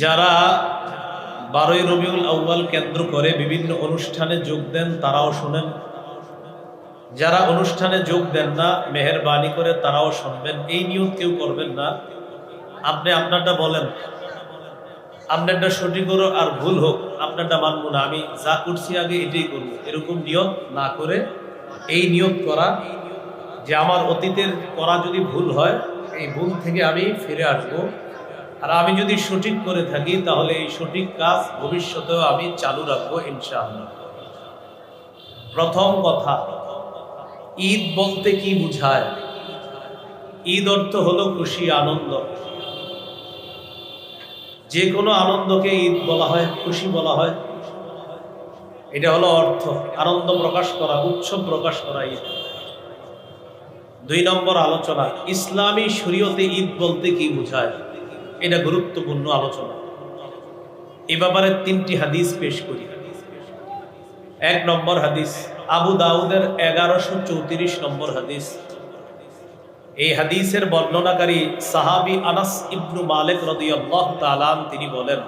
যারা বারোই রবিউল আউ্বাল কেন্দ্র করে বিভিন্ন অনুষ্ঠানে যোগ দেন, তারাও শোনেন। যারা অনুষ্ঠানে যোগ দেন না, মেহরবানি করে তারাও শুনবেন। এই নিয়ত কেউ করবেন না। আপনি আপনারটা বলেন। আপনারটা সঠিক করো আর ভুল হোক, আপনারটা মানব না। আমি যা করছি আগে এটাই করব। এরকম নিয়ত না করে এই নিয়ত করা যে আমার অতীতের করা যদি ভুল হয়, এই ভুল থেকে আমি ফিরে আসব। আর আমি যদি সঠিক করে থাকি, তাহলে এই সঠিক কাজ ভবিষ্যতেও আমি চালু রাখব, ইনশাআল্লাহ। প্রথম কথা, ঈদ বলতে কি বুঝায়? ঈদ অর্থ হলো খুশি, আনন্দ। যে কোনো আনন্দকে ঈদ বলা হয়, খুশি বলা হয়। এটা হলো অর্থ, আনন্দ প্রকাশ করা উৎসব প্রকাশ করা ঈদ। দুই নম্বর আলোচনা, ইসলামী শরীয়তে ঈদ বলতে কি বোঝায়? এটা গুরুত্বপূর্ণ আলোচনা। এ ব্যাপারে তিনটি হাদিস পেশ করি। এক নম্বর হাদিস, আবু দাউদের এগারোশো চৌত্রিশ নম্বর হাদিস। এই হাদিসের বর্ণনাকারী সাহাবি আনাস ইবনু মালিক রাদিয়াল্লাহু তাআলা তিনি বলেন,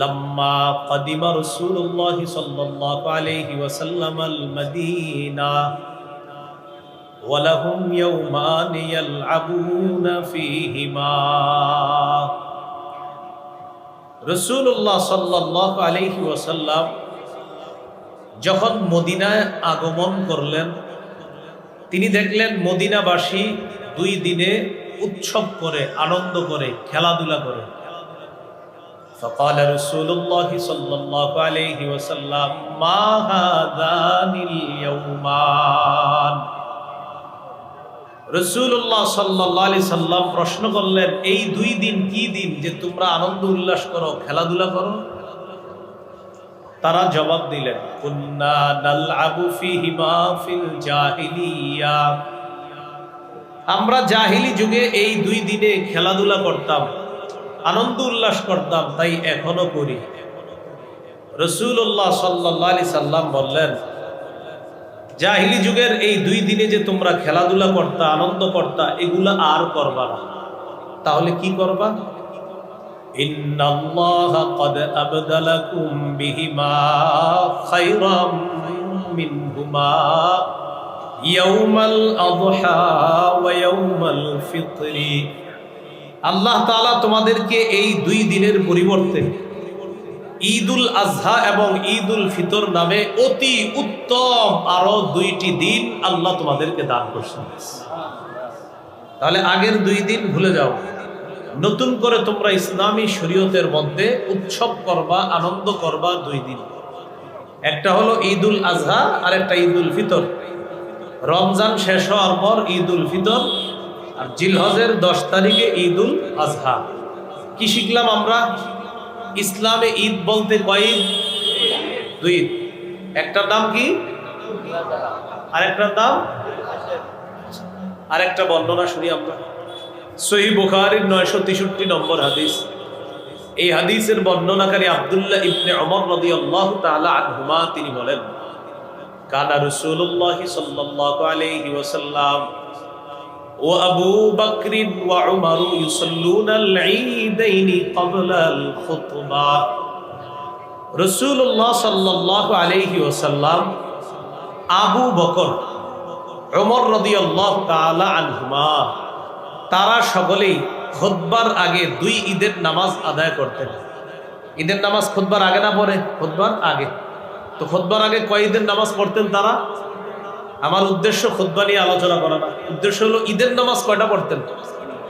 লম্মা কদিমা রাসূলুল্লাহ সাল্লাল্লাহু আলাইহি ওয়াসাল্লাম আল মদিনা। ولهم يومان يلعبون فيهما রসুল্লাহ সাল্লাহ আলহি ওয়াসাল্লাম যখন মদিনায় আগমন করলেন তিনি দেখলেন মদিনাবাসী দুই দিনে উৎসব করে আনন্দ করে খেলাধুলা করে فقال رسول الله صلى الله عليه وسلم ما هذان اليومان রসুল্লাহ সাল্লাহ আলি সাল্লাম প্রশ্ন করলেন, এই দুই দিন কি দিন যে তোমরা আনন্দ উল্লাস করো, খেলাধুলা করো? তারা জবাব দিলেন আমরা জাহিলি যুগে এই দুই দিনে খেলাধুলা করতাম, আনন্দ উল্লাস করতাম, তাই এখনও করি। রসুল্লাহ সাল্লাহ সাল্লাম বললেন জাহিলি যুগের এই দুই দিনে যে তোমরা খেলাধুলা করতা, আনন্দ করতা, এগুলা আর করবা না। তাহলে কি করবা? আল্লাহ তোমাদেরকে এই দুই দিনের পরিবর্তে ঈদুল আজহা এবং ঈদুল ফিতর নামে অতি উত্তম আরও দুইটি দিন আল্লাহ তোমাদেরকে দান করছেন। তাহলে আগের দুই দিন ভুলে যাও। নতুন করে তোমরা ইসলামী শরীয়তের মধ্যে উৎসব করবা, আনন্দ করবা দুই দিন। একটা হলো ঈদুল আজহা আর একটা ঈদুল ফিতর। রমজান শেষ হওয়ার পর ঈদুল ফিতর, আর জিলহজের দশ তারিখে ঈদুল আজহা। কি শিখলাম আমরা? ইসলামে ঈদ বলতে কয় দুই ঈদ। একটার নাম কি? আরেকটার নাম আরেকটা বর্ণনা শুনি আমরা। সহি বুখারির নয়শো তেষট্টি নম্বর হাদিস। এই হাদিসের বর্ণনাকারী আব্দুল্লাহ ইবনে অমর রদি আল্লাহ তালা আনহুমা তিনি বলেন, কানা রসুল্লাহ সাল্লাহ আলাইহি ওয়াসাল্লাম وأبو بكر وعمر يصلون العيدين قبل الخطبة رسول الله صلى الله عليه وسلم আবু বকর ওমর রদিয়াল্লাহ তাআলা আনহুমা তারা সকলেই খুতবার আগে দুই ঈদের নামাজ আদায় করতেন ঈদের নামাজ খুতবার আগে না পড়ে খুতবার আগে তো খুতবার আগে কয় ঈদের নামাজ পড়তেন তারা আমার উদ্দেশ্য খুদ্া নিয়ে আলোচনা করা না উদ্দেশ্য হলো ঈদের নামাজ কয়টা পড়তেন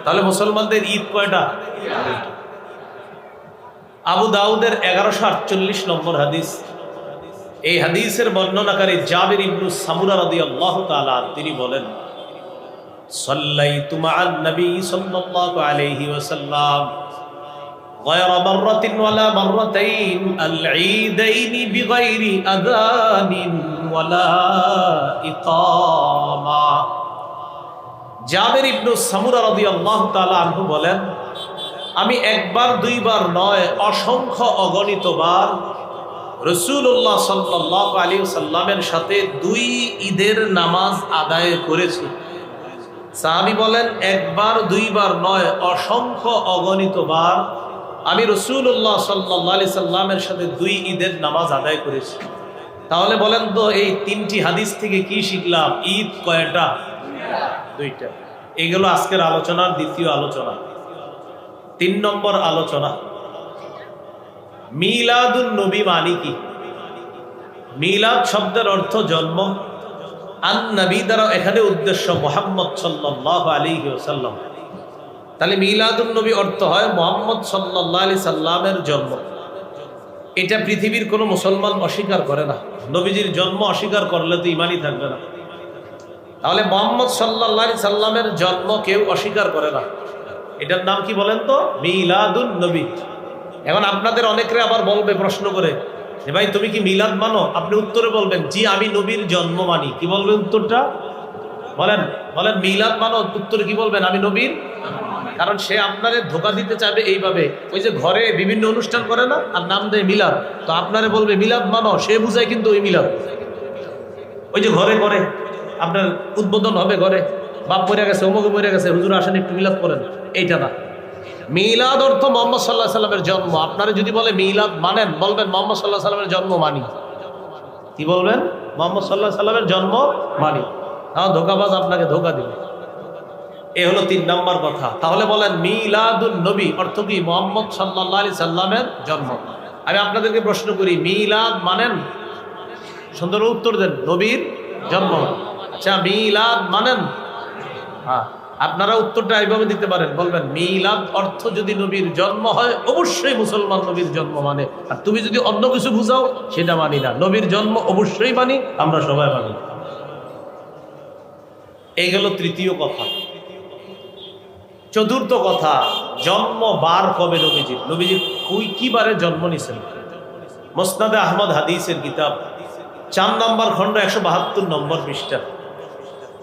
তাহলে মুসলমানদের ঈদ কয়টা আবু দাউদের এগারোশো আটচল্লিশ নম্বর হাদিস এই হাদিসের বর্ণনাকারী জাবির ইবনু সামুরা রদি আল্লাহ তালা তিনি বলেন صليت مع النبي صلى الله عليه وسلم غير مرة ولا مرتين العيدين بغير أذان জাবের ইবনু সামুরা রাদিয়াল্লাহু তাআলা আনহু বলেন, আমি একবার, দুইবার নয়, অসংখ্য অগণিতবার রসুল্লাহ সাল্লাহ আলী সাল্লামের সাথে দুই ঈদের নামাজ আদায় করেছি। সাহাবি বলেন, একবার, দুইবার নয়, অসংখ্য অগণিতবার আমি রসুল্লাহ সাল্লাহ আলি সাল্লামের সাথে দুই ঈদের নামাজ আদায় করেছি। তাহলে বলেন তো, এই তিনটি হাদিস থেকে কি শিখলাম? ঈদ কয়টা? দুইটা। এগুলো আজকের আলোচনার দ্বিতীয় আলোচনা। তিন নম্বর আলোচনা। মিলাদুন নবী মানি কি? মিলাদ শব্দের অর্থ জন্ম। আন নবী দ্বারা এখানে উদ্দেশ্য মোহাম্মদ সাল্লাহ আলী সাল্লাম তাহলে মিলাদুন নবী অর্থ হয় মোহাম্মদ সাল্লাহ আলি সাল্লামের জন্ম। এটা পৃথিবীর কোনো মুসলমান অস্বীকার করে না। নবীজির জন্ম অস্বীকার করলে তো ইমানই থাকবে না। তাহলে মোহাম্মদ সাল্লাহ আলি সাল্লামের জন্ম কেউ অস্বীকার করে না। এটার নাম কি বলেন তো? মিলাদুন নবী। এখন আপনাদের অনেকরে আবার বলবে প্রশ্ন করে যে, ভাই, তুমি কি মিলাদ মানো? আপনি উত্তরে বলবেন, জি, আমি নবীর জন্ম মানি। কি বলবেন উত্তরটা? বলেন বলেন, মিলাদ মানো? উত্তরে কি বলবেন? আমি নবীর কারণ সে আপনারে ধোকা দিতে চাইবে এইভাবে। ওই যে ঘরে বিভিন্ন অনুষ্ঠান করে না, আর নাম দেয় মিলাদ। তো আপনারে বলবে, মিলাদ মানো। সে বুঝায় কিন্তু ওই মিলাদ। ওই যে ঘরে করে, আপনার উদ্বোধন হবে ঘরে। বাপ মরে গেছে অমুকে মরে গেছে, হুজুর আসেন, একটু মিলাদ করেন এইটা না। মিলাদ অর্থ মোহাম্মদ সাল্লাহ সাল্লামের জন্ম। আপনারা যদি বলে মিলাদ মানেন, বলবেন, মোহাম্মদ সাল্লাহ সাল্লামের জন্ম মানি। কি বলবেন? মোহাম্মদ সাল্লাহ সাল্লামের জন্ম মানি। হ্যাঁ ধোকাবাজ আপনাকে ধোকা দিবে। এ হলো তিন নম্বর কথা। তাহলে বলেন মিলাদুল নবী অর্থ কি? মোহাম্মদ সাল্লাহ আলি সাল্লামের জন্ম। আমি আপনাদেরকে প্রশ্ন করি, মিলাদ মানেন? সুন্দর উত্তর দেন, নবীর জন্ম। আচ্ছা মিলাদ মানেন? হ্যাঁ আপনারা উত্তরটা এইভাবে দিতে পারেন। বলবেন, মিলাদ অর্থ যদি নবীর জন্ম হয়, অবশ্যই মুসলমান নবীর জন্ম মানে। আর তুমি যদি অন্য কিছু বুঝাও, সেটা মানি না। নবীর জন্ম অবশ্যই মানি, আমরা সবাই মানি। এই গেল তৃতীয় কথা। চতুর্থ কথা জন্ম বার কবে নবীজির নবীজি কুই কি বারে জন্ম নিছেন মোসনাদে আহমদ হাদিসের কিতাব চার নম্বর খণ্ড একশো বাহাত্তর নম্বর পৃষ্ঠা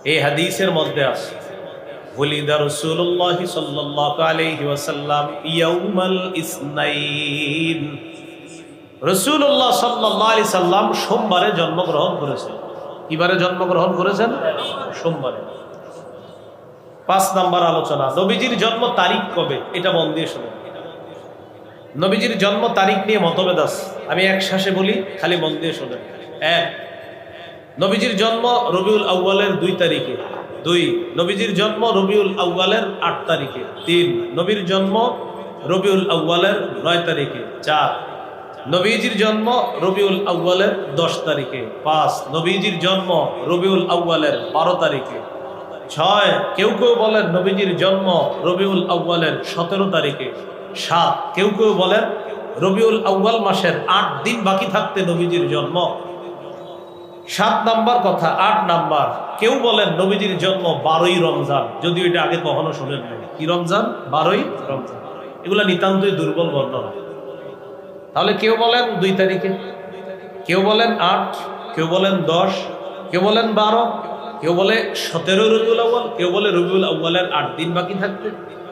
এই হাদিসের মধ্যে আছে ولد رسول الله صلى الله عليه وسلم يوم الاثنين রসুল্লাহ সাল্লাহ আলি সাল্লাম সোমবারে জন্মগ্রহণ করেছেন কিবারে জন্মগ্রহণ করেছেন সোমবারে পাঁচ নাম্বার আলোচনা, নবীজির জন্ম তারিখ কবে? এটা মন দিয়ে শুনুন নবীজির জন্ম তারিখ নিয়ে মতভেদ আছে। আমি এক শ্বাসে বলি, খালি মন দিয়ে শোনেন এক, নবীজির জন্ম রবিউল আউ্বালের দুই তারিখে। দুই, নবীজির জন্ম রবিউল আউ্বালের আট তারিখে। তিন, নবীর জন্ম রবিউল আউ্বালের নয় তারিখে। চার, নবীজির জন্ম রবিউল আউ্বালের দশ তারিখে। পাঁচ, নবীজির জন্ম রবিউল আউ্বালের বারো তারিখে। ছয়, কেউ কেউ বলেন নবীজির জন্ম রবিউল আউ্বালের সতেরো তারিখে। সাত, কেউ কেউ বলেন রবিউল আউ্বাল মাসের আট দিন বাকি থাকতে নবীজির জন্ম। সাত নাম্বার কথা, আট নাম্বার, কেউ বলেন নবীজির জন্ম বারোই রমজান, যদিও এটা আগে কখনো শোনেন নাই। কি রমজান? বারোই রমজান। এগুলা নিতান্তই দুর্বল বর্ণনা। তাহলে কেউ বলেন দুই তারিখে, কেউ বলেন আট, কেউ বলেন দশ, কেউ বলেন বারো কেউ বলে সতেরো রবিউল আউ্বাল কেউ বলে রবিউল আউ্বালের আট দিন বাকি থাকতে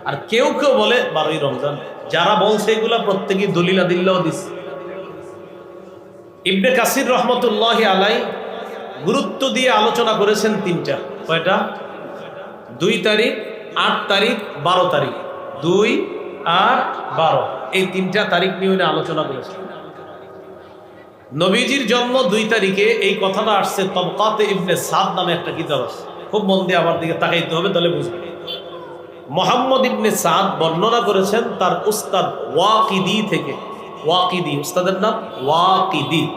আর কেউ কেউ বলে বারোই রমজান। যারা বলছে এগুলা প্রত্যেকেই দলিলা দিল্লাও দিচ্ছে ইবনে কাসির রহমতুল্লাহ আলাই গুরুত্ব দিয়ে আলোচনা করেছেন তিনটা। কয়টা? দুই তারিখ, আট তারিখ, বারো তারিখ। দুই, আট, বারো। এই তিনটা তারিখ নিয়ে আলোচনা করেছেন। নবীজির জন্ম দুই তারিখে এই কথাটা আসছে, তবকাতে ইবনে সাদ নামে একটা কিতাব আছে। খুব মন দিয়ে আমার দিকে তাকাইতে হবে, তাহলে বুঝবে মোহাম্মদ ইবনে সাদ বর্ণনা করেছেন তার উস্তাদ ওয়াকিদি থেকে। ওয়াকিদি, উস্তাদের নাম? ওয়াকিদি।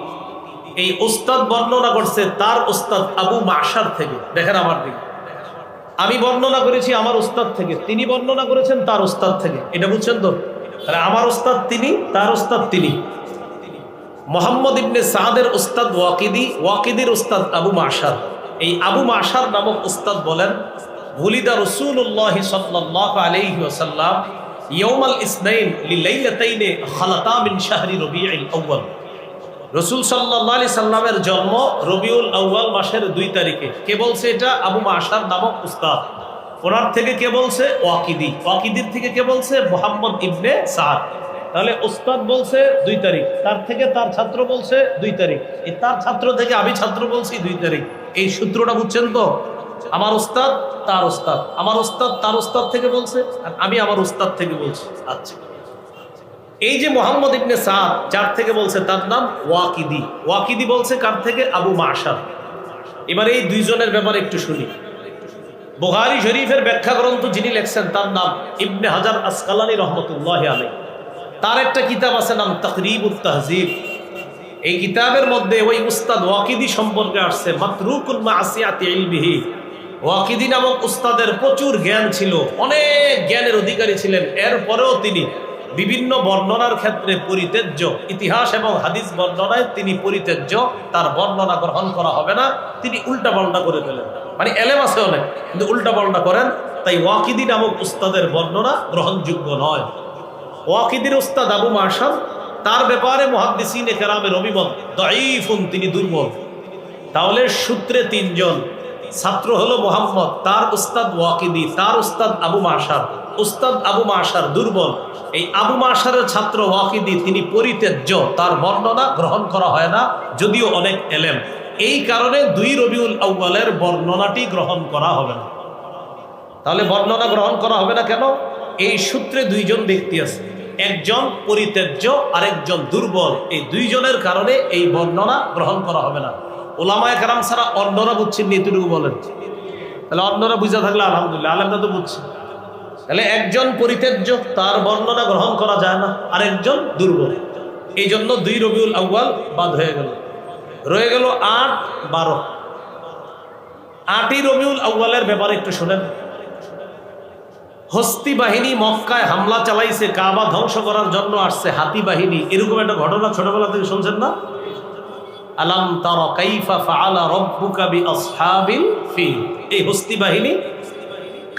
এই উস্তাদ বর্ণনা করছে তার উস্তাদ আবু মাসার থেকে। দেখেন আমার দিকে। আমি বর্ণনা করেছি আমার উস্তাদ থেকে, তিনি বর্ণনা করেছেন তার উস্তাদ থেকে। এটা বুঝছেন তো? আমার উস্তাদ তিনি, তার উস্তাদ তিনি। মোহাম্মদ ইবনে সাদের উস্তাদ ওয়াকিদি, ওয়াকিদির উস্তাদ আবু মাসার এই আবু মাসার নামক উস্তাদ বলেন ভুলিদা রসুল্লাহ সাল্লাহ আলাইহি ওয়াসাল্লাম ইয়ৌমাল ইসনাইন লিলাইলাতাইনে খালাতা মিন শাহরি রবিউল আউয়াল। রসুল সাল্লাহ আলি সাল্লামের জন্ম রবিউল আউয়াল মাসের দুই তারিখে। কে বলছে এটা? আবু মাসার নামক উস্তাদ। ওনার থেকে কে বলছে? ওয়াকিদি। ওয়াকিদির থেকে কে বলছে? মোহাম্মদ ইবনে সাদ। তাহলে ওস্তাদ বলছে দুই তারিখ, তার থেকে তার ছাত্র বলছে দুই তারিখ। এই তার ছাত্র থেকে আমি ছাত্র বলছি দুই তারিখ। এই সূত্রটা বুঝছেন তো? আমার ওস্তাদ তার ওস্তাদ আমার ওস্তাদ তার উস্তাদ থেকে বলছে, আর আমি আমার ওস্তাদ থেকে বলছি। আচ্ছা। এই যে মোহাম্মদ ইবনে সাদ, যার থেকে বলছে তার নাম ওয়াকিদি। ওয়াকিদি বলছে কার থেকে? আবু মাশার। এবার এই দুইজনের ব্যাপারে একটু শুনি। বুহারি শরীফের ব্যাখ্যা গ্রন্থ যিনি লেখছেন, তার নাম ইবনে হাজার আসকালানি রহমতুল্লাহ আলাই তার একটা কিতাব আছে নাম তকরিব তাহজিব। এই কিতাবের মধ্যে ওই উস্তাদ ওয়াকিদি সম্পর্কে আসছে, মাতরুকুল মাসিয়াতি ওয়াকিদি নামক উস্তাদের প্রচুর জ্ঞান ছিল, অনেক জ্ঞানের অধিকারী ছিলেন। এরপরেও তিনি বিভিন্ন বর্ণনার ক্ষেত্রে পরিত্যাজ্য, ইতিহাস এবং হাদিস বর্ণনায় তিনি পরিত্যাজ্য, তার বর্ণনা গ্রহণ করা হবে না। তিনি উল্টা পাল্টা করে ফেলেন। মানে এলেম আছে অনেক, কিন্তু উল্টা পাল্টা করেন। তাই ওয়াকিদি নামক উস্তাদের বর্ণনা গ্রহণযোগ্য নয়। ওয়াকিদির উস্তাদ আবু মার্শাল তার ব্যাপারে মহাদ্দিসিন কেরামের অভিমত, দঈফুন, তিনি দুর্বল। তাহলে সূত্রে তিনজন, ছাত্র হলো মোহাম্মদ, তার উস্তাদ ওয়াকিদি, তার উস্তাদ আবু মাসার উস্তাদ আবু মাসার দুর্বল, এই আবু মাসারের ছাত্র ওয়াকিদি, তিনি পরিত্যাজ্য, তার বর্ণনা গ্রহণ করা হয় না, যদিও অনেক এলেম। এই কারণে দুই রবিউল আউ্বালের বর্ণনাটি গ্রহণ করা হবে না। তাহলে বর্ণনা গ্রহণ করা হবে না কেন? এই সূত্রে দুইজন ব্যক্তি আছে। একজন পরিত্যাজ্য, আরেকজন দুর্বল। এই দুইজনের কারণে এই বর্ণনা গ্রহণ করা হবে না। ওলামায় কারাম ছাড়া অন্যরা বুঝছেন এতটুকু বলেন। তাহলে অন্যরা বুঝা থাকলে আলহামদুলিল্লাহ, আলেমরা তো বুঝছে। তাহলে একজন পরিত্যাজ্য, তার বর্ণনা গ্রহণ করা যায় না। আরেকজন দুর্বল। এই জন্য দুই রবিউল আউ্বাল বাদ হয়ে গেল। রয়ে গেল আট, বারো। আটই রবিউল আউ্বালের ব্যাপারে একটু শোনেন। হস্তি বাহিনী মক্কায় হামলা চালাইছে, কাবা ধ্বংস করার জন্য আসছে হাতি বাহিনী। এরকম একটা ঘটনা ছোটবেলা থেকে শুনছেন না? আলাম তারা কাইফা ফাআলা রাব্বুকা বিআসহাবিল ফিল এই হস্তি বাহিনী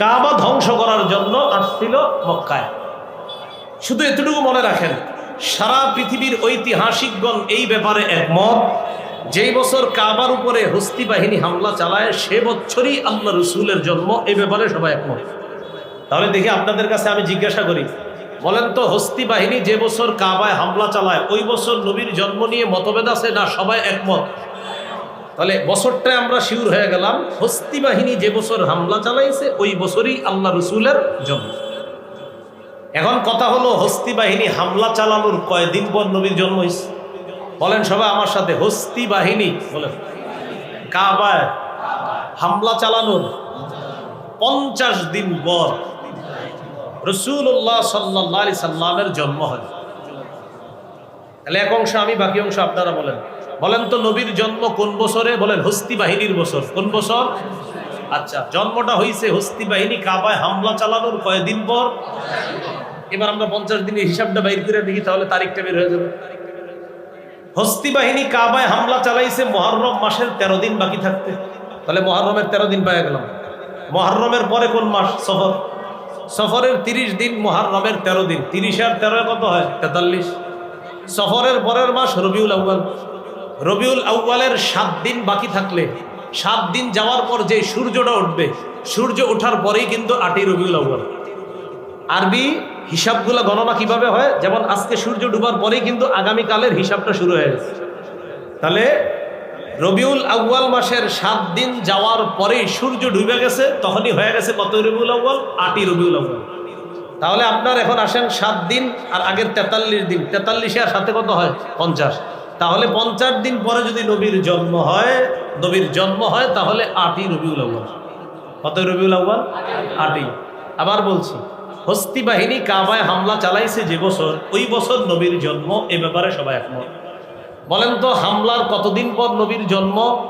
কাবা ধ্বংস করার জন্য আসছিল মক্কায়। শুধু এতটুকু মনে রাখেন, সারা পৃথিবীর ঐতিহাসিকগণ এই ব্যাপারে একমত, যেই বছর কাবার উপরে হস্তি বাহিনী হামলা চালায়, সে বছরই আল্লাহ রসুলের জন্ম এই ব্যাপারে সবাই একমত। তাহলে দেখি আপনাদের কাছে আমি জিজ্ঞাসা করি। বলেন তো, হস্তি বাহিনী যে বছর কাবায় হামলা চালায়, ওই বছর নবীর জন্ম নিয়ে মতভেদ আছে না সবাই একমত? তাহলে বছরটা আমরা শিউর হয়ে গেলাম, হস্তি বাহিনী যে বছর হামলা চালাইছে, ওই বছরই আল্লাহ রসুলের জন্ম। এখন কথা হলো, হস্তি বাহিনী হামলা চালানোর কয়দিন পর নবীর জন্ম হয়েছে বলেন সবাই আমার সাথে, হস্তি বাহিনী, বলেন। কাবায় হামলা চালানোর পঞ্চাশ দিন পর রসুল্লাহ সাল্লাহ আলি সাল্লামের জন্ম হয়। তাহলে এক অংশ আমি, বাকি অংশ আপনারা বলেন। বলেন তো নবীর জন্ম কোন বছরে? বলেন হস্তি বাহিনীর বছর। কোন বছর? আচ্ছা জন্মটা হয়েছে হস্তি বাহিনী কাবায় হামলা চালানোর কয়েকদিন পর। এবার আমরা পঞ্চাশ দিনের হিসাবটা বাইর করে দেখি, তাহলে তারিখটা বের হয়ে যাবে। হস্তি বাহিনী কাবায় হামলা চালাইছে মহরম মাসের তেরো দিন বাকি থাকতে। তাহলে মহরমের তেরো দিন পাওয়া গেলাম। মহরমের পরে কোন মাস? সফর। সফরের তিরিশ দিন মহারমের তেরো দিন। তিরিশ আর তেরো কত হয়? তেতাল্লিশ। সফরের পরের মাস রবিউল আউ্বাল রবিউল আউ্বালের সাত দিন বাকি থাকলে, সাত দিন যাওয়ার পর যে সূর্যটা উঠবে, সূর্য ওঠার পরেই কিন্তু আটই রবিউল আউ্বাল আরবি হিসাবগুলো গণনা কীভাবে হয়? যেমন আজকে সূর্য ডুবার পরেই কিন্তু আগামীকালের হিসাবটা শুরু হয়ে গেছে। তাহলে রবিউল আউ্বাল মাসের সাত দিন যাওয়ার পরেই সূর্য ডুবে গেছে, তখনই হয়ে গেছে কত রবিউল আউ্বাল আটই রবিউল আউ্বাল তাহলে আপনার এখন আসেন সাত দিন আর আগের তেতাল্লিশ দিন। তেতাল্লিশে আর সাথে কত হয়? পঞ্চাশ। তাহলে পঞ্চাশ দিন পরে যদি নবীর জন্ম হয়, নবীর জন্ম হয়, তাহলে আটই রবিউল আউ্বাল কত রবিউল আউ্বাল আটই। আবার বলছি, হস্তি বাহিনী কাবায় হামলা চালাইছে যে বছর, ওই বছর নবীর জন্ম, এ ব্যাপারে সবাই একমত। বলেন তো হামলার কতদিন পর নবীর জন্ম?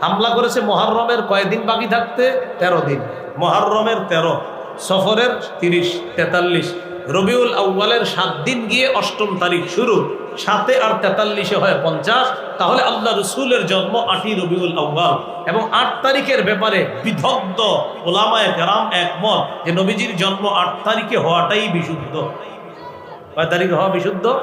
হামলা করেছে মহারমের কয়দিন বাকি থাকতে? তেরো দিন। মহারমের তেরো। সফরের তিরিশ তেতাল্লিশ। রবিউল আউ্বালের সাত দিন গিয়ে অষ্টম তারিখ শুরু। সাতে আর তেতাল্লিশে হয় পঞ্চাশ। তাহলে আল্লাহ রসুলের জন্ম আটই রবিউল আউ্বাল এবং আট তারিখের ব্যাপারে বিদগ্ধ ওলামায় কেরাম একমত যে নবীজির জন্ম আট তারিখে হওয়াটাই বিশুদ্ধ। কয় তারিখে হওয়া বিশুদ্ধ?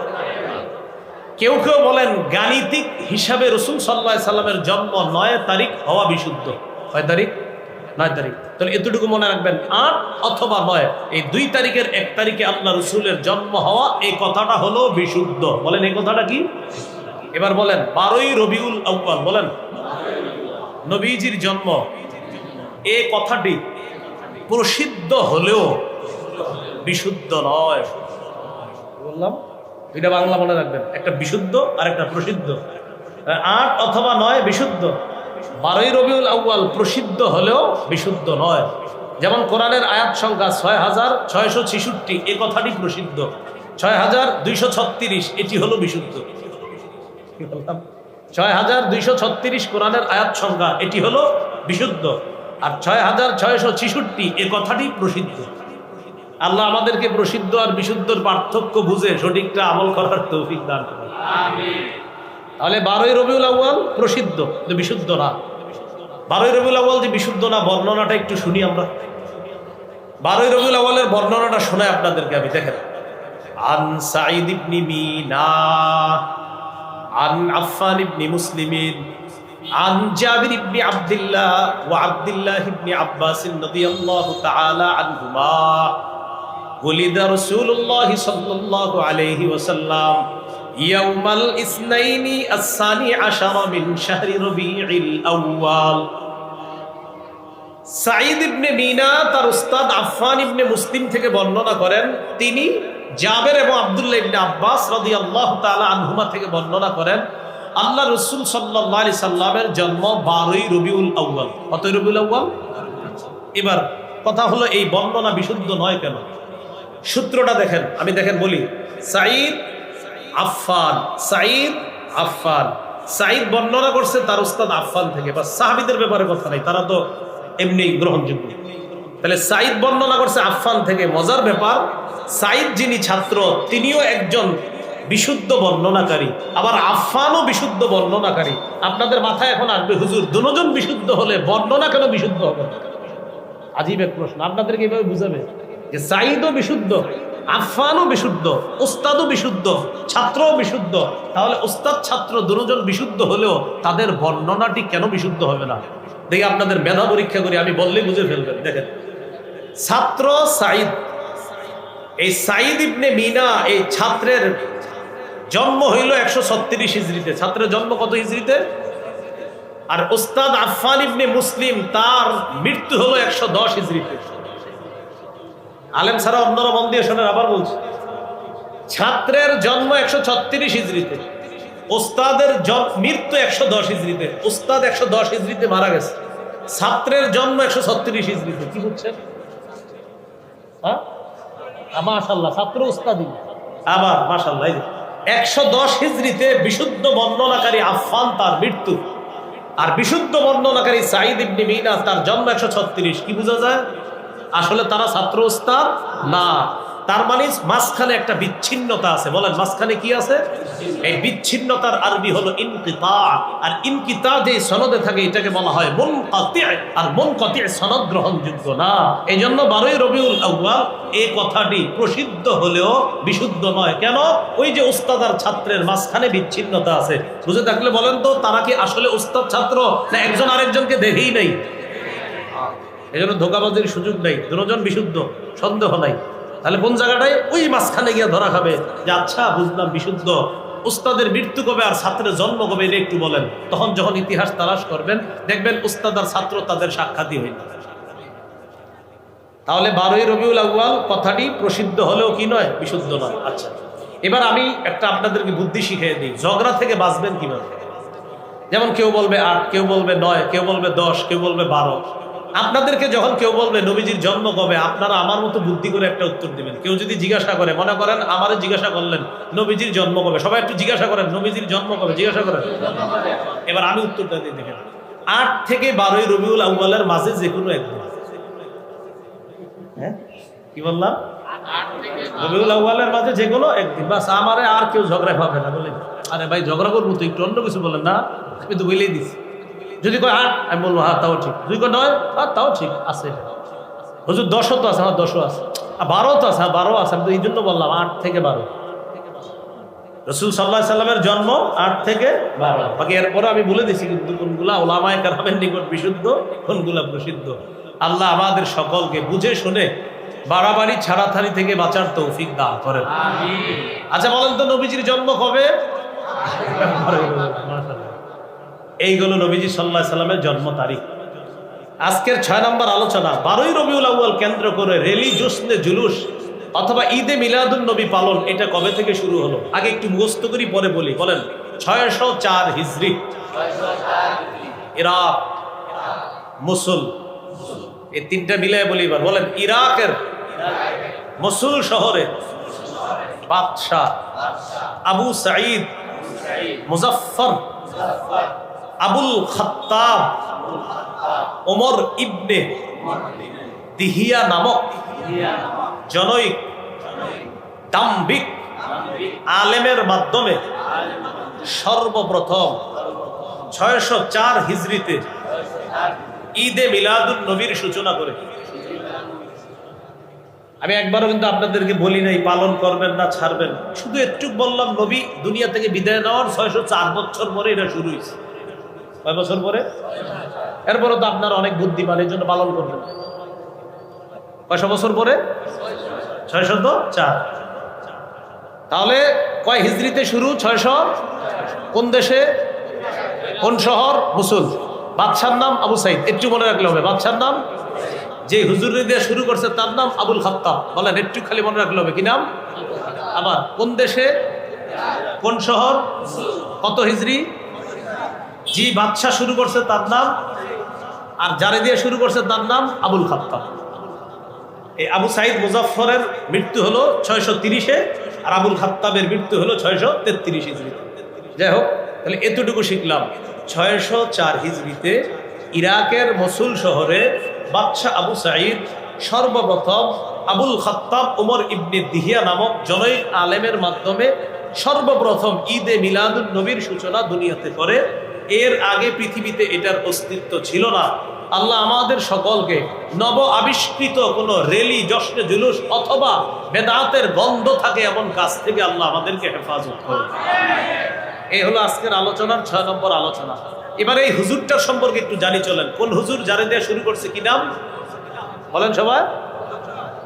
কেউ কেউ বলেন গাণিতিক হিসাবে রসুল সাল্লাহ সাল্লামের জন্ম নয় তারিখ হওয়া বিশুদ্ধ। কয় তারিখ? নয় তারিখ। তাহলে এতটুকু মনে রাখবেন, আট অথবা নয়, এই দুই তারিখের এক তারিখে আল্লাহ রসুলের জন্ম হওয়া এই কথাটা হলো বিশুদ্ধ। বলেন, এই কথাটা কি? এবার বলেন, বারোই রবিউল আউ্বাল বলেন। নবীজির জন্ম। এ কথাটি প্রসিদ্ধ হলেও বিশুদ্ধ নয়। বললাম এটা বাংলা মনে রাখবেন একটা বিশুদ্ধ আর একটা প্রসিদ্ধ। আট অথবা নয় বিশুদ্ধ। বারোই রবিউল আউ্য়াল প্রসিদ্ধ হলেও বিশুদ্ধ নয়। যেমন কোরআনের আয়াত সংখ্যা ছয় হাজার ছয়শো ছিষট্টি, এ কথাটি প্রসিদ্ধ। ছয় হাজার দুইশো ছত্রিশ, এটি হলো বিশুদ্ধ। ছয় হাজার দুইশো ছত্রিশ কোরআনের আয়াত সংখ্যা, এটি হলো বিশুদ্ধ। আর ছয় হাজার ছয়শো ছিষট্টি, এ কথাটি প্রসিদ্ধ। আল্লাহ আমাদেরকে প্রসিদ্ধ আর বিশুদ্ধর পার্থক্য বুঝে সঠিকটা আমল করার তৌফিক দান করেন তাহলে বারোই রবিউল আউ্য়াল প্রসিদ্ধ যে বিশুদ্ধ না বারোই রবিউল আউ্য়াল যে বিশুদ্ধ না বর্ণনাটা একটু শুনি আমরা বারোই রবিউল আউ্য়ালের বর্ণনাটা শোনায় আপনাদেরকে আমি দেখেন আন সাঈদ ইবনি মিনা আন আফফান ইবনি মুসলিমিন عن جابر بن عبد الله وعبد الله بن عباس رضي الله تعالى عنهما ولد رسول الله صلى الله عليه وسلم يوم الاثنين الثاني عشر من شهر ربيع الأول সাঈদ ইবনে মিনা তার উস্তাদ আফফান ইবনে মুসলিম থেকে বর্ণনা করেন তিনি জাবের এবং আব্দুল্লাহ ইবনে আব্বাস রাদিয়াল্লাহু তাআলা আনহুমা থেকে বর্ণনা করেন আল্লাহ রসুল সাল্লাল্লাহু আলাইহি সাল্লামের জন্ম বারোই রবিউল আউ্য়াল কত রবিউল আউ্য়াল এবার কথা হলো এই বর্ণনা বিশুদ্ধ নয় কেন সূত্রটা দেখেন, আমি দেখেন বলি। সাঈদ আফফান সাঈদ আফফান। সাঈদ বর্ণনা করছে তার উস্তাদ আফফান থেকে বা সাহাবিদের ব্যাপারে কথা নাই, তারা তো এমনি গ্রহণযোগ্য। তাহলে সাঈদ বর্ণনা করছে আফফান থেকে, মজার ব্যাপার, সাঈদ যিনি ছাত্র, তিনিও একজন বিশুদ্ধ বর্ণনাকারী, আবার আফফানও বিশুদ্ধ বর্ণনাকারী। আপনাদের মাথায় এখন আসবে, হুজুর, দুজন বিশুদ্ধ হলে বর্ণনা কেন বিশুদ্ধ হবে? আজীব এক প্রশ্ন, আপনাদেরকে এইভাবে বুঝাবে? যে সাঈদও বিশুদ্ধ, আফফানও বিশুদ্ধ, উস্তাদও বিশুদ্ধ, ছাত্রও বিশুদ্ধ। তাহলে উস্তাদ, ছাত্র দুজন বিশুদ্ধ হলেও তাদের বর্ণনাটি কেন বিশুদ্ধ হবে না? দেখি আপনাদের মেধা পরীক্ষা করি, আমি বললেই বুঝে ফেলবেন, দেখেন। ছাত্র সাঈদ, এই সাইদ ইবনে মিনা, এই ছাত্রের জন্ম হইল একশো ছত্রিশ হিজড়িতে। ছাত্রের জন্ম কত হিজড়িতে? আর ওস্তাদ আফফান ইবনে মুসলিম, তার মৃত্যু হলো একশো দশ হিজড়িতে। আলেম ছাড়া অন্যরা মন দিয়ে শোনেন, আবার বলছি। ছাত্রের জন্ম একশো ছত্রিশ হিজড়িতে। ওস্তাদের মৃত্যু একশো দশ হিজড়িতে। ওস্তাদ একশো দশ হিজড়িতে মারা গেছে। ছাত্রের জন্ম একশো ছত্রিশ হিজড়িতে। কি হ্যাঁ মাশাল্লাহ, ছাত্র উস্তাদি আবার, মাশাল্লাহ একশো দশ হিজড়িতে বিশুদ্ধ বর্ণনাকারী আফফান তার মৃত্যু। আর বিশুদ্ধ বর্ণনাকারী সাঈদ ইবনে মিনা তার জন্ম একশো ছত্রিশ। কি বোঝা যায়? আসলে তারা ছাত্র উস্তাদ না। তার মানে মাঝখানে একটা বিচ্ছিন্নতা আছে। বলেন, মাঝখানে কি আছে? এই বিচ্ছিন্নতার আরবি হলো ইনকিতা। আর ইনকিতা যে সনদে থাকে, এটাকে বলা হয় মন আর মন সনদ গ্রহণযোগ্য না। এই জন্য বারোই রবিউল আউ্বাল এই কথাটি প্রসিদ্ধ হলেও বিশুদ্ধ নয়। কেন? ওই যে উস্তাদ আর ছাত্রের মাঝখানে বিচ্ছিন্নতা আছে। বুঝে থাকলে বলেন তো, তারা কি আসলে উস্তাদ ছাত্র? না, একজন আরেকজনকে দেখেই নেই। এই জন্য ধোকাবাজির সুযোগ নেই, দুজন বিশুদ্ধ, সন্দেহ নাই। তাহলে কোন জায়গাটায়? ওই মাঝখানে গিয়ে ধরা খাবে। যে আচ্ছা বুঝলাম, বিশুদ্ধ। উস্তাদের মৃত্যু কবে আর ছাত্রের জন্ম কবে, এটা একটু বলেন। তখন যখন ইতিহাস তালাশ করবেন, দেখবেন উস্তাদ আর ছাত্র তাদের সাক্ষাৎই হইল তাহলে বারোই রবিউল আউ্য়াল কথাটি প্রসিদ্ধ হলেও কি নয়? বিশুদ্ধ নয়। আচ্ছা। এবার আমি একটা আপনাদেরকে বুদ্ধি শিখিয়ে দিই। ঝগড়া থেকে বাঁচবেন কীভাবে? যেমন কেউ বলবে আট, কেউ বলবে নয়, কেউ বলবে দশ, কেউ বলবে বারো। আপনাদেরকে যখন কেউ বলবে, নবীজির জন্ম কবে? আপনারা আমার মতো বুদ্ধি করে একটা উত্তর দিবেন। কেউ যদি জিজ্ঞাসা করে, মনে করেন আমারে জিজ্ঞাসা করলেন, নবীজির জন্ম কবে? সবাই একটু জিজ্ঞাসা করেন, নবীজির জন্ম কবে? জিজ্ঞাসা করেন। এবার আমি উত্তরটা দিয়ে দেখেন। আট থেকে বারোই রবিউল আউ্বালের মাঝে যে কোনো একদিন। হ্যাঁ? কি বললাম? রবিউল আউ্বালের মাঝে যে কোনো একদিন। বাস, আমারে আর কেউ ঝগড়া পাবে না বলে আরে ভাই, ঝগড়া করব তো, একটু অন্য কিছু বলেন না। আমি তো বলেই দিছি। যদি কয় আট আমি বলব হ্যাঁ তাও ঠিক। যদি কয় নয় হ্যাঁ তাও ঠিক আছে। হুজুর দশও তো আছে হ্যাঁ দশও আছে। আর বারো তো আছে হ্যাঁ বারো আছে আমি তো এই জন্য বললাম আট থেকে বারো। রসুল সাল্লাহ সাল্লামের জন্ম আট থেকে বারো। বাকি এরপরে আমি বলে দিছি কিন্তু কোনগুলা ওলামায় কারামের নিকট বিশুদ্ধ কোনগুলা প্রসিদ্ধ। আল্লাহ আমাদের সকলকে বুঝে শুনে বাড়াবাড়ি ছাড়াথাড়ি থেকে বাঁচার তৌফিক দান করেন। আচ্ছা বলেন তো নবীজির জন্ম কবে? এইগুলো নবীজি সাল্লাহ সাল্লামের জন্ম তারিখ। আজকের ছয় নম্বর আলোচনা, বারোই রবিউল আউ্য়াল কেন্দ্র করে রেলি জোসনে জুলুস অথবা ঈদে মিলাদুন নবী পালন, এটা কবে থেকে শুরু হলো? আগে একটু মুখস্থ করি, পরে বলি। বলেন, ছয়শো চার হিজড়ি ইরাক, মুসুল। এই তিনটা মিলে বলি এবার। বলেন, ইরাকের মসুল শহরে বাদশাহ আবু সাঈদ মুজাফফর আবুল খত্তাব, ওমর ইবনে দিহিয়া নামক জনৈক দাম্বিক আলেমের মাধ্যমে সর্বপ্রথম ছয়শো চার হিজড়িতে ঈদে মিলাদুল নবীর সূচনা করে। আমি একবারও কিন্তু আপনাদেরকে বলি নাই, পালন করবেন না, ছাড়বেন শুধু একটু বললাম, নবী দুনিয়া থেকে বিদায় নেওয়ার ছয়শো চার বছর পরে এটা শুরু হয়েছে। কয় বছর পরে? এরপরে তো আপনার অনেক বুদ্ধি বুদ্ধিমান, এই জন্য পালন করবেন। কয়শো বছর পরে? ছয়শত চার। তাহলে কয় হিজড়িতে শুরু? ছয়শো? কোন দেশে? কোন শহর? মুসুল। বাদশার নাম আবু সাইদ। একটু মনে রাখলে হবে। বাদশার নাম? যে হুজুর দিয়ে শুরু করছে, তার নাম আবুল খাত্তাব। বলেন, একটু খালি মনে রাখলে হবে। কি নাম? আবার কোন দেশে? কোন শহর? কত হিজড়ি? জি বাদশাহ শুরু করছে তার নাম, আর যারে দিয়ে শুরু করছে তার নাম আবুল খাত্তাব। এই আবু সাইদ মুজাফরের মৃত্যু হলো ছয়শো তিরিশে, আর আবুল খাত্তাবের মৃত্যু হলো ছয়শো তেত্রিশ হিজড়ি যাই হোক, তাহলে এতটুকু শিখলাম। ছয়শো চার হিজড়িতে ইরাকের মসুল শহরে বাদশাহ আবু সাঈদ সর্বপ্রথম আবুল খাত্তাব উমর ইবনে দিহিয়া নামক জনৈক আলেমের মাধ্যমে সর্বপ্রথম ঈদে মিলাদুল নবীর সূচনা দুনিয়াতে করে। এর আগে পৃথিবীতে এটার অস্তিত্ব ছিল না। আল্লাহ আমাদের সকলকে নব আবিষ্কৃত কোনো রেলি জশ্নে জুলুস অথবা বেদাতের গন্ধ থাকে এমন কাজ থেকে আল্লাহ আমাদেরকে হেফাজত করে এই হলো আজকের আলোচনার ছয় নম্বর আলোচনা। এবার এই হুজুরটার সম্পর্কে একটু জানি চলেন। কোন হুজুর জানে দেওয়া শুরু করছে কি নাম? বলেন সবাই।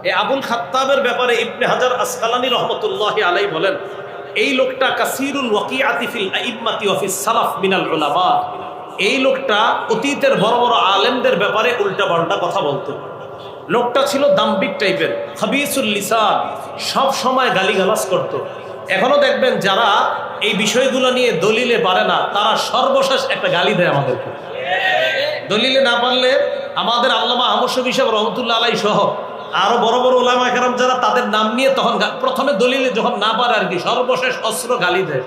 এই আবুল খাত্তাবের ব্যাপারে ইবনে হাজার আসকালানি রহমতুল্লাহ আলাই বলেন এই লোকটা কাসিরুল ওয়াকি আতিফিল ইবমাতি অফিস সালাফ মিনাল উলামা। এই লোকটা অতীতের বড় বড় আলেমদের ব্যাপারে উল্টা পাল্টা কথা বলতো। লোকটা ছিল দাম্বিক টাইপের, হাবিসুল লিসান, সব সময় গালিগালাজ করত। এখনও দেখবেন যারা এই বিষয়গুলো নিয়ে দলিলে পারে না, তারা সর্বশেষ একটা গালি দেয় আমাদেরকে। দলিলে না পারলে আমাদের আল্লামা আহমদ হিসাব রহমতুল্লাহ আলাই সহ আরও বড় বড় ওলামা তাদের নাম নিয়ে তখন প্রথমে দলিলে যখন না পারে আর কি, সর্বশেষ অস্ত্র গালি দেয়।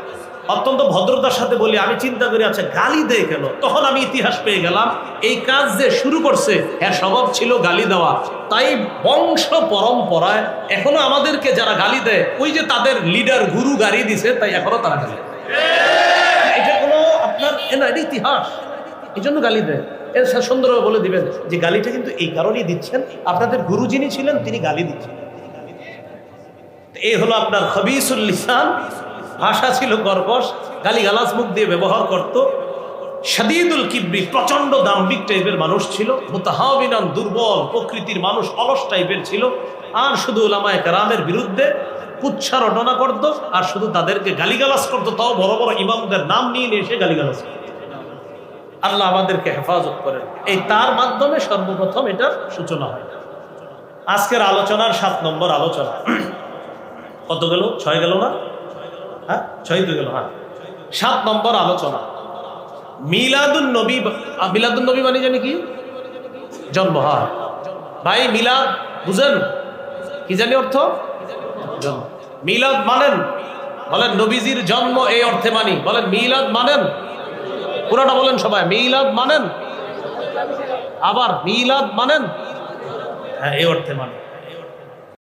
অত্যন্ত ভদ্রতার সাথে বলি, আমি চিন্তা করি আচ্ছা গালি দেয় কেন? তখন আমি ইতিহাস পেয়ে গেলাম, এই কাজ যে শুরু করছে হ্যাঁ স্বভাব ছিল গালি দেওয়া। তাই বংশ পরম্পরায় এখনও আমাদেরকে যারা গালি দেয়, ওই যে তাদের লিডার গুরু গালি দিছে, তাই এখনও তারা গালি এটা কোনো আপনার না ইতিহাস। এই জন্য গালি দেয়। এর সুন্দরভাবে বলে দিবেন যে গালিটা কিন্তু এই কারণেই দিচ্ছেন। আপনাদের গুরু যিনি ছিলেন, তিনি গালি দিচ্ছেন। এই হলো আপনার খবিসুল লিসান। ভাষা ছিল কর্কশ গালি গালাজ মুখ দিয়ে ব্যবহার করত। শাদিদুল কিবরি প্রচণ্ড দাম্বিক টাইপের মানুষ ছিল, মুতাহাবিনান দুর্বল প্রকৃতির মানুষ অলস টাইপের ছিল। আর শুধু ওলামায় কারামের বিরুদ্ধে কুচ্ছা রটনা করত, আর শুধু তাদেরকে গালিগালাজ করতো, তাও বড় বড় ইমামদের নাম নিয়ে নিয়ে এসে গালিগালাজ করত। আল্লাহ আমাদেরকে হেফাজত করেন। এই তার মাধ্যমে সর্বপ্রথম এটার সূচনা হয়। আজকের আলোচনার সাত নম্বর আলোচনা। কত গেল? ছয় গেল না? হ্যাঁ? ছয় তো গেল হ্যাঁ। সাত নম্বর আলোচনা। মিলাদুন নবী মিলাদুন নবী মানে জানি কি? জন্ম, হয়। ভাই, মিলাদ বুঝেন? কি জানি অর্থ? জন্ম। মিলাদ মানেন? বলেন, নবীজির জন্ম এই অর্থে মানি। বলেন, মিলাদ মানেন? পুরাটা বলেন সবাই, মিলাদ মানেন? আবার, মিলাদ মানেন? হ্যাঁ এই অর্থে মানে